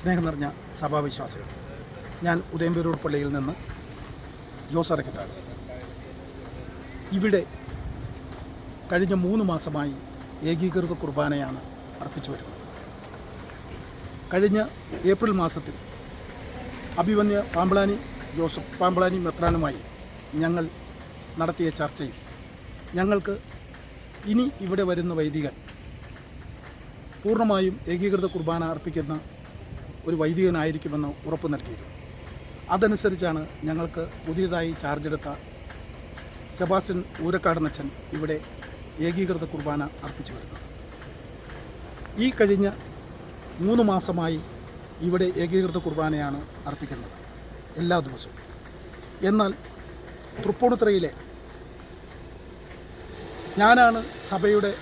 സ്നേഹം നിറഞ്ഞ സഭാവിശ്വാസികൾ. ഞാൻ ഉദയംപേരൂർ പള്ളിയിൽ നിന്ന് ജോസ് അറക്കത്താണ് ഇവിടെ കഴിഞ്ഞ മൂന്ന് മാസമായി ഏകീകൃത കുർബാനയാണ് അർപ്പിച്ചു വരുന്നത്. കഴിഞ്ഞ ഏപ്രിൽ മാസത്തിൽ അഭിമന്യ പാമ്പളാനി ജോസഫ് പാമ്പളാനി മെത്രാനുമായി ഞങ്ങൾ നടത്തിയ ചർച്ചയിൽ ഞങ്ങൾക്ക് ഇനി ഇവിടെ വരുന്ന വൈദികൻ പൂർണമായും ഏകീകൃത കുർബാന അർപ്പിക്കുന്ന ഒരു വൈദികനായിരിക്കുമെന്ന് ഉറപ്പ് നൽകിയിരുന്നു. അതനുസരിച്ചാണ് ഞങ്ങൾക്ക് പുതിയതായി ചാർജ് എടുത്ത സെബാസ്റ്റ്യൻ ഊരക്കാടനച്ചൻ ഇവിടെ ഏകീകൃത കുർബാന അർപ്പിച്ചു വരുന്നത്. ഈ കഴിഞ്ഞ മൂന്ന് മാസമായി ഇവിടെ ഏകീകൃത കുർബാനയാണ് അർപ്പിക്കുന്നത് എല്ലാ ദിവസവും. എന്നാൽ തൃപ്പൂണിത്തറയിലെ ഞാനാണ് സഭയുടെ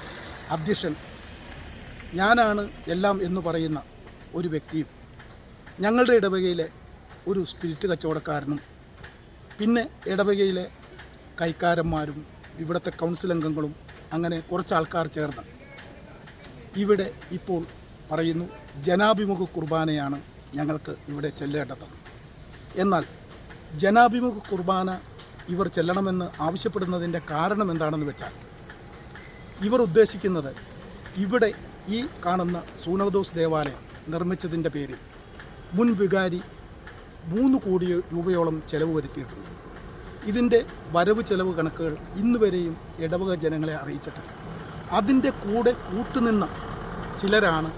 അധ്യക്ഷൻ ഞാനാണ് എല്ലാം എന്ന് പറയുന്ന ഒരു വ്യക്തിയും ഞങ്ങളുടെ ഇടവകയിലെ ഒരു സ്പിരിറ്റ് കച്ചവടക്കാരനും പിന്നെ ഇടവകയിലെ കൈക്കാരന്മാരും ഇവിടുത്തെ കൗൺസിൽ അംഗങ്ങളും അങ്ങനെ കുറച്ച് ആൾക്കാർ ചേർന്ന്. ഇവിടെ ഇപ്പോൾ പറയുന്നു ജനാഭിമുഖ കുർബാനയാണ് ഞങ്ങൾക്ക് ഇവിടെ ചെല്ലേണ്ടത്. എന്നാൽ ജനാഭിമുഖ കുർബാന ഇവർ ചെല്ലണമെന്ന് ആവശ്യപ്പെടുന്നതിന്റെ കാരണം എന്താണെന്ന് വെച്ചാൽ ഇവർ ഉദ്ദേശിക്കുന്നത് ഇവിടെ ഈ കാണുന്ന സൂനദോസ് ദേവാലയം നിർമ്മിച്ചതിന്റെ പേരിൽ മുൻ വികാരി മൂന്ന് കോടി രൂപയോളം ചെലവ് വരുത്തിയിട്ടുണ്ട്. ഇതിന്റെ വരവ് ചെലവ് കണക്കുകൾ ഇന്ന് വരെയും ഇടവക ജനങ്ങളെ അറിയിച്ചിട്ടില്ല. അതിന്റെ കൂടെ കൂട്ടുനിന്ന ചിലരാണ്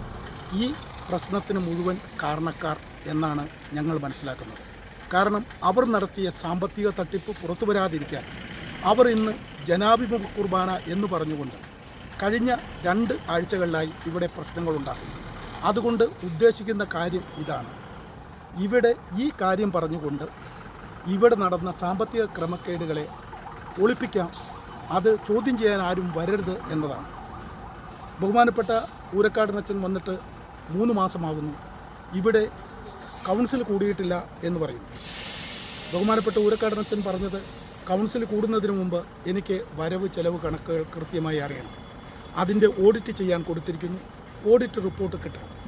ഈ പ്രശ്നത്തിന് മുഴുവൻ കാരണക്കാർ എന്നാണ് ഞങ്ങൾ മനസ്സിലാക്കുന്നത്. കാരണം അവർ നടത്തിയ സാമ്പത്തിക തട്ടിപ്പ് പുറത്തു വരാതിരിക്കാൻ അവർ ഇന്ന് ജനാഭിമുഖ കുർബാന എന്ന് പറഞ്ഞുകൊണ്ട് കഴിഞ്ഞ രണ്ട് ആഴ്ചകളിലായി ഇവിടെ പ്രശ്നങ്ങളുണ്ടാകുന്നു അതുകൊണ്ട് ഉദ്ദേശിക്കുന്ന കാര്യം ഇതാണ്. ഇവിടെ ഈ കാര്യം പറഞ്ഞുകൊണ്ട് ഇവിടെ നടന്ന സാമ്പത്തിക ക്രമക്കേടുകളെ ഒളിപ്പിക്കാം. അത് ചോദ്യം ചെയ്യാൻ ആരും വരരുത് എന്നതാണ്. ബഹുമാനപ്പെട്ട ഊരക്കാട് ഊരക്കാടനച്ചൻ വന്നിട്ട് മൂന്ന് മാസമാകുന്നു ഇവിടെ കൗൺസിൽ കൂടിയിട്ടില്ല എന്ന് പറയുന്നു. ബഹുമാനപ്പെട്ട ഊരക്കാട് ഊരക്കാടനച്ചൻ പറഞ്ഞത് കൗൺസിൽ കൂടുന്നതിന് മുമ്പ് എനിക്ക് വരവ് ചെലവ് കണക്കുകൾ കൃത്യമായി അറിയണം. അതിന്റെ ഓഡിറ്റ് ചെയ്യാൻ കൊടുത്തിരിക്കുന്നു. ഓഡിറ്റ് റിപ്പോർട്ട് കിട്ടണം.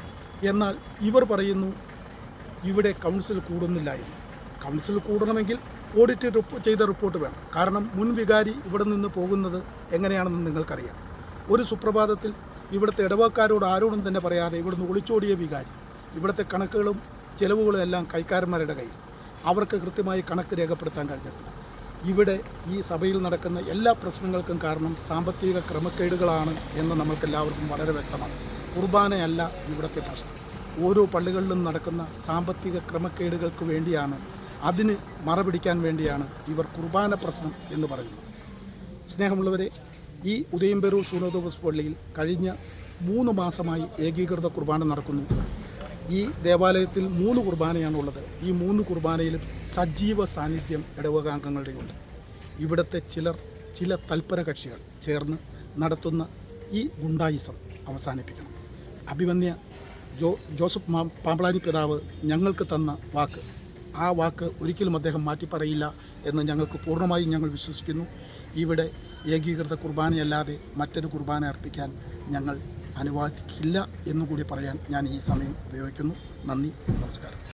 എന്നാൽ ഇവർ പറയുന്നു ഇവിടെ കൗൺസിൽ കൂടുന്നില്ല എന്ന് കൗൺസിൽ കൂടണമെങ്കിൽ ഓഡിറ്റ് ചെയ്ത റിപ്പോർട്ട് വേണം. കാരണം മുൻ വികാരി ഇവിടെ നിന്ന് പോകുന്നത് എങ്ങനെയാണെന്ന് നിങ്ങൾക്കറിയാം. ഒരു സുപ്രഭാതത്തിൽ ഇവിടുത്തെ ഇടവക്കാരോട് ആരോടും തന്നെ പറയാതെ ഇവിടുന്ന് ഒളിച്ചോടിയ വികാരി ഇവിടുത്തെ കണക്കുകളും ചിലവുകളും എല്ലാം കൈക്കാരന്മാരുടെ കയ്യിൽ. അവർക്ക് കൃത്യമായി കണക്ക് രേഖപ്പെടുത്താൻ കഴിഞ്ഞിട്ടില്ല. ഇവിടെ ഈ സഭയിൽ നടക്കുന്ന എല്ലാ പ്രശ്നങ്ങൾക്കും കാരണം സാമ്പത്തിക ക്രമക്കേടുകളാണ് എന്ന് നമ്മൾക്കെല്ലാവർക്കും വളരെ വ്യക്തമാണ്. കുർബാനയല്ല ഇവിടുത്തെ പ്രശ്നം. ഓരോ പള്ളികളിലും നടക്കുന്ന സാമ്പത്തിക ക്രമക്കേടുകൾക്ക് വേണ്ടിയാണ് അതിന് മറപിടിക്കാൻ വേണ്ടിയാണ് ഇവർ കുർബാന പ്രശ്നം എന്ന് പറയുന്നത്. സ്നേഹമുള്ളവരെ ഈ ഉദയംപേരൂർ സൂനോദോപസ് പള്ളിയിൽ കഴിഞ്ഞ മൂന്ന് മാസമായി ഏകീകൃത കുർബാന നടക്കുന്നു. ഈ ദേവാലയത്തിൽ മൂന്ന് കുർബാനയാണുള്ളത് ഈ മൂന്ന് കുർബാനയിലും സജീവ സാന്നിധ്യം ഇടവകാംഗങ്ങളുടെയുണ്ട് ഇവിടുത്തെ ചിലർ ചില തൽപര കക്ഷികൾ ചേർന്ന് നടത്തുന്ന ഈ ഗുണ്ടായിസം അവസാനിപ്പിക്കണം. അഭിമന്യ ജോ ജോസഫ് പാമ്പളാനി പിതാവ് ഞങ്ങൾക്ക് തന്ന വാക്ക്. ആ വാക്ക് ഒരിക്കലും അദ്ദേഹം മാറ്റിപ്പറയില്ല എന്ന് ഞങ്ങൾക്ക് പൂർണമായും ഞങ്ങൾ വിശ്വസിക്കുന്നു. ഇവിടെ ഏകീകൃത കുർബാനയല്ലാതെ മറ്റൊരു കുർബാന അർപ്പിക്കാൻ ഞങ്ങൾ അനുവാദിക്കില്ല എന്നുകൂടി പറയാൻ ഞാൻ ഈ സമയം ഉപയോഗിക്കുന്നു. നന്ദി നമസ്കാരം.